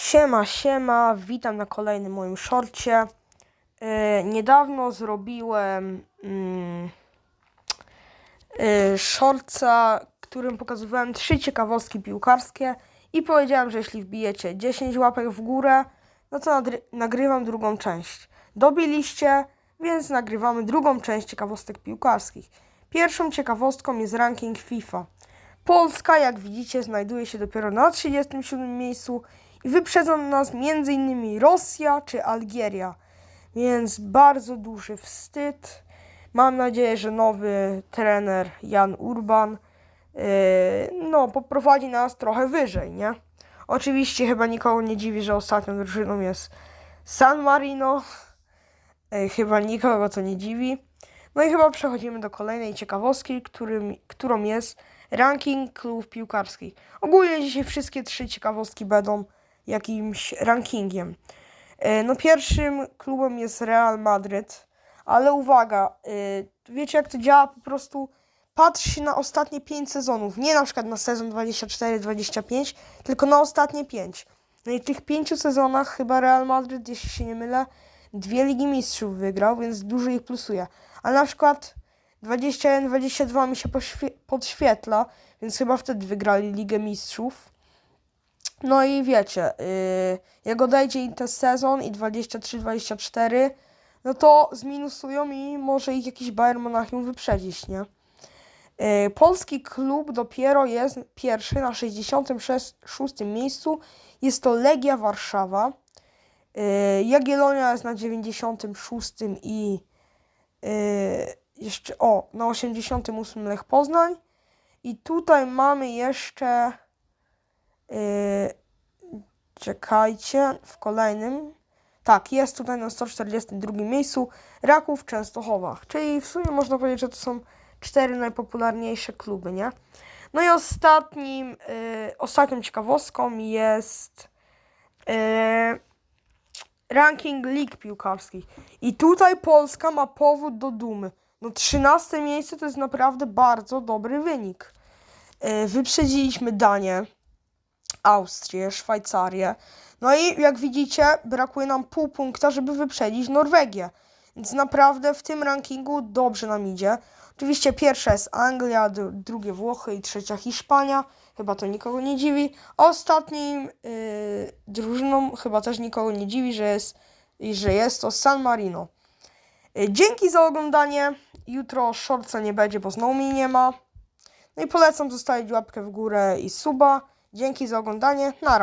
Siema, siema, witam na kolejnym moim shorcie. Yy, niedawno zrobiłem yy, shortca, którym pokazywałem trzy ciekawostki piłkarskie i powiedziałem, że jeśli wbijecie 10 łapek w górę, no to nagrywam drugą część. Dobiliście, więc nagrywamy drugą część ciekawostek piłkarskich. Pierwszą ciekawostką jest ranking FIFA. Polska, jak widzicie, znajduje się dopiero na 37 miejscu wyprzedzą nas m.in. Rosja czy Algieria, więc bardzo duży wstyd. Mam nadzieję, że nowy trener Jan Urban yy, no, poprowadzi nas trochę wyżej, nie? Oczywiście chyba nikogo nie dziwi, że ostatnią drużyną jest San Marino. Yy, chyba nikogo to nie dziwi. No i chyba przechodzimy do kolejnej ciekawostki, którym, którą jest ranking klubów piłkarskich. Ogólnie dzisiaj wszystkie trzy ciekawostki będą jakimś rankingiem. E, No pierwszym klubem jest Real Madryt, ale uwaga, e, wiecie jak to działa? Po prostu patrzy się na ostatnie 5 sezonów, nie na przykład na sezon 24-25, tylko na ostatnie 5. No i w tych pięciu sezonach chyba Real Madryt, jeśli się nie mylę, dwie Ligi Mistrzów wygrał, więc dużo ich plusuje. Ale na przykład 21-22 mi się podświetla, więc chyba wtedy wygrali Ligę Mistrzów. No i wiecie, yy, jak odejdzie im ten sezon i 23-24, no to zminusują i może ich jakiś Bayern Monachium wyprzedzić, nie? Yy, polski klub dopiero jest pierwszy na 66 miejscu. Jest to Legia Warszawa. Yy, Jagiellonia jest na 96 i yy, jeszcze, o, na 88 Lech Poznań. I tutaj mamy jeszcze, czekajcie, w kolejnym, tak, jest tutaj na 142 miejscu Raków Częstochowa, czyli w sumie można powiedzieć, że to są cztery najpopularniejsze kluby, nie? No i ostatnim, yy, ostatnią ciekawostką jest yy, ranking lig piłkarskich. I tutaj Polska ma powód do dumy. No 13 miejsce to jest naprawdę bardzo dobry wynik. Yy, Wyprzedziliśmy Danię, Austrię, Szwajcarię. No i jak widzicie, brakuje nam pół punkta, żeby wyprzedzić Norwegię. Więc naprawdę w tym rankingu dobrze nam idzie. Oczywiście pierwsza jest Anglia, dru- drugie Włochy i trzecia Hiszpania. Chyba to nikogo nie dziwi. Ostatnim yy, drużyną chyba też nikogo nie dziwi, że jest, że jest to San Marino. Yy, Dzięki za oglądanie. Jutro shortca nie będzie, bo znowu mi nie ma. No i polecam zostawić łapkę w górę i suba. Dzięki za oglądanie. Na.